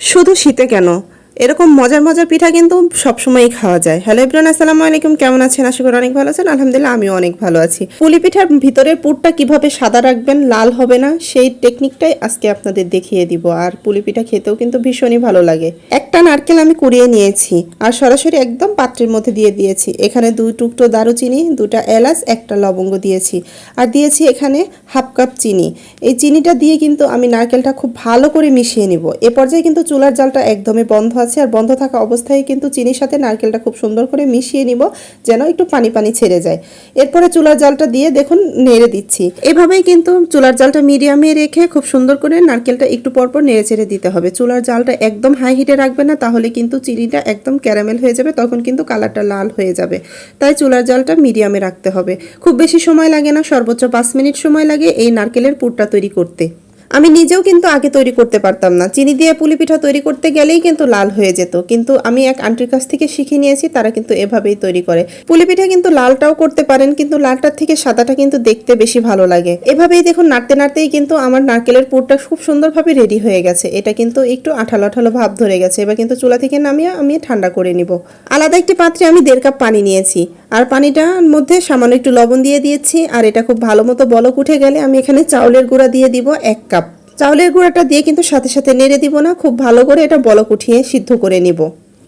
শুধু শীতে কেন? এরকম মজার মজার পিঠা কিন্তু সবসময়ই খাওয়া যায়। হ্যালো ইব্রান আসসালামু আলাইকুম। কেমন আছেন? আশা করি অনেক ভালো আছেন। আলহামদুলিল্লাহ, আমিও অনেক ভালো আছি। পুলি পিঠার ভিতরের পুরটা কীভাবে সাদা রাখবেন, লাল হবে না, সেই টেকনিকটাই আজকে আপনাদের দেখিয়ে দিব। আর পুলি পিঠা খেতেও কিন্তু ভীষণই ভালো লাগে। একটা নারকেল আমি কুড়িয়ে নিয়েছি আর সরাসরি একদম পাত্রের মধ্যে দিয়ে দিয়েছি। এখানে দুই টুকরো দারুচিনি, দুটা এলাচ, একটা লবঙ্গ দিয়েছি। আর দিয়েছি এখানে হাফ কাপ চিনি। এই চিনিটা দিয়ে কিন্তু আমি নারকেলটা খুব ভালো করে মিশিয়ে নিব। এ পর্যায়ে কিন্তু চুলার জালটা একদমই বন্ধ আছে আর বন্ধ থাকা অবস্থায় কিন্তু চিনির সাথে নারকেলটা খুব সুন্দর করে মিশিয়ে নিব যেন একটু পানি পানি ছেড়ে যায়। এরপরে চুলার জালটা দিয়ে দেখুন নেড়ে দিচ্ছি। এভাবেই কিন্তু চুলার জালটা মিডিয়ামে রেখে খুব সুন্দর করে নারকেলটা একটু পরপর নেড়ে চেড়ে দিতে হবে। চুলার জালটা একদম হাই হিটে রাখবে না, তাহলে কিন্তু চিনিটা একদম ক্যারামেল হয়ে যাবে, তখন কিন্তু কালারটা লাল হয়ে যাবে। তাই চুলার জালটা মিডিয়ামে রাখতে হবে। খুব বেশি সময় লাগে না, সর্বোচ্চ পাঁচ মিনিট সময় লাগে এই নারকেলের পুরটা তৈরি করতে। আমি নিজেও কিন্তু আগে তৈরি করতে পারতাম না। চিনি দিয়ে পুলি পিঠা তৈরি করতে গেলেই কিন্তু লাল হয়ে যেত। কিন্তু আমি এক আন্টির কাছ থেকে শিখে নিয়েছি, তারা কিন্তু এভাবেই তৈরি করে। পুলি পিঠা কিন্তু লালটাও করতে পারেন, কিন্তু লালটার থেকে সাদাটা কিন্তু দেখতে বেশি ভালো লাগে। এভাবেই দেখুন, নাড়তে নাড়তেই কিন্তু আমার নারকেলের পুরটা খুব সুন্দরভাবে রেডি হয়ে গেছে। এটা কিন্তু একটু আঠালো আঠালো ভাব ধরে গেছে। এবার কিন্তু চুলা থেকে নামিয়ে আমি ঠান্ডা করে নিব। আলাদা একটি পাত্রে আমি দেড় কাপ পানি নিয়েছি। আর পানিটার মধ্যে সামান্য একটু লবণ দিয়ে দিয়েছি, আর এটা খুব ভালো মতো বলক উঠে গেলে আমি এখানে চাউলের গুঁড়া দিয়ে দিব এক কাপ। চাউলের গুঁড়াটা দিয়ে কিন্তু সাথে সাথে নেড়ে দিব না, খুব ভালো করে এটা বলক উঠিয়ে সিদ্ধ করে নিব।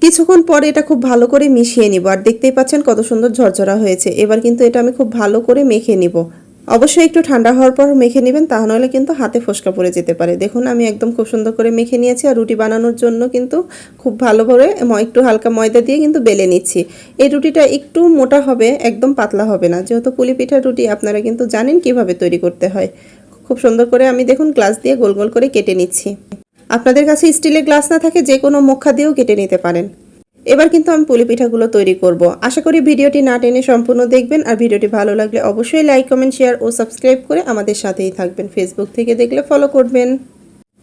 কিছুক্ষণ পরে এটা খুব ভালো করে মিশিয়ে নিব, আর দেখতেই পাচ্ছেন কত সুন্দর ঝরঝরা হয়েছে। এবার কিন্তু এটা আমি খুব ভালো করে মেখে নিব। অবশ্যই একটু ঠান্ডা হওয়ার পর মেখে নেবেন, তা নাহলে কিন্তু হাতে ফসকা পড়ে যেতে পারে। দেখুন, আমি একদম খুব সুন্দর করে মেখে নিয়েছি আর রুটি বানানোর জন্য কিন্তু খুব ভালোভাবে ম- একটু হালকা ময়দা দিয়ে কিন্তু বেলে নিচ্ছি। এই রুটিটা একটু মোটা হবে, একদম পাতলা হবে না। যেহেতু পুলি পিঠার রুটি, আপনারা কিন্তু জানেন কীভাবে তৈরি করতে হয়। খুব সুন্দর করে আমি দেখুন গ্লাস দিয়ে গোল গোল করে কেটে নিচ্ছি। আপনাদের কাছে স্টিলের গ্লাস না থাকে, যে কোনো মুখা দিয়েও কেটে নিতে পারেন। এবার কিন্তু আমি পুলি পিঠাগুলো তৈরি করব। আশা করি ভিডিওটি না টেনে সম্পূর্ণ দেখবেন, আর ভিডিওটি ভালো লাগলে অবশ্যই লাইক কমেন্ট শেয়ার ও সাবস্ক্রাইব করে আমাদের সাথেই থাকবেন। ফেসবুক থেকে দেখলে ফলো করবেন।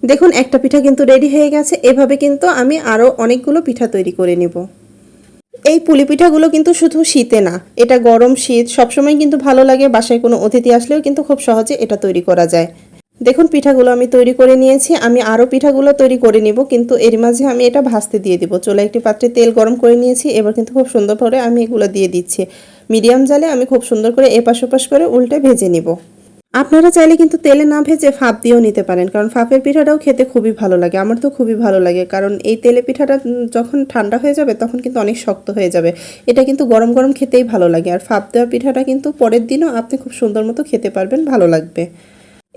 দেখুন, একটা পিঠা কিন্তু রেডি হয়ে গেছে। এভাবে কিন্তু আমি আরও অনেকগুলো পিঠা তৈরি করে নেব। এই পুলি পিঠাগুলো কিন্তু শুধু শীতে না, এটা গরম শীত, সবসময় কিন্তু ভালো লাগে। বাসায় কোনো অতিথি আসলেও কিন্তু খুব সহজে এটা তৈরি করা যায়। দেখুন, পিঠাগুলো আমি তৈরি করে নিয়েছি। আমি আরও পিঠাগুলো তৈরি করে নিব, কিন্তু এর মাঝে আমি এটা ভাজতে দিয়ে দিব। চলে একটি পাত্রে তেল গরম করে নিয়েছি, এবার কিন্তু খুব সুন্দর করে আমি এগুলো দিয়ে দিচ্ছি। মিডিয়াম জালে আমি খুব সুন্দর করে এপাশ ওপাশ করে উল্টে ভেজে নিব। আপনারা চাইলে কিন্তু তেলে না ভেজে ফাঁপ দিয়েও নিতে পারেন, কারণ ফাঁপের পিঠাটাও খেতে খুবই ভালো লাগে। আমার তো খুবই ভালো লাগে, কারণ এই তেলে পিঠাটা যখন ঠান্ডা হয়ে যাবে, তখন কিন্তু অনেক শক্ত হয়ে যাবে। এটা কিন্তু গরম গরম খেতেই ভালো লাগে, আর ফাঁপ দেওয়া পিঠাটা কিন্তু পরের দিনও আপনি খুব সুন্দর মতো খেতে পারবেন, ভালো লাগবে।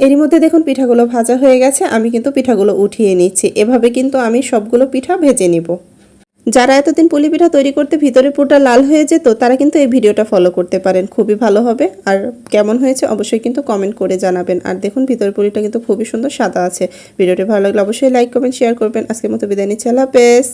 এরই মধ্যে দেখুন, পিঠাগুলো ভাজা হয়ে গেছে, আমি কিন্তু পিঠাগুলো উঠিয়ে নিচ্ছি। এভাবে কিন্তু আমি সবগুলো পিঠা ভেজে নিব। যারা এতদিন পুলি পিঠা তৈরি করতে ভিতরে পুরোটা লাল হয়ে যেত, তারা কিন্তু এই ভিডিওটা ফলো করতে পারেন। খুবই ভালো হবে। আর কেমন হয়েছে অবশ্যই কিন্তু কমেন্ট করে জানাবেন। আর দেখুন ভিতরের পুলিটা কিন্তু খুবই সুন্দর সাদা আছে। ভিডিওটি ভালো লাগলে অবশ্যই লাইক কমেন্ট শেয়ার করবেন। আজকের মতো বিদায় নিচ্ছি। আল্লাহ হাফেজ।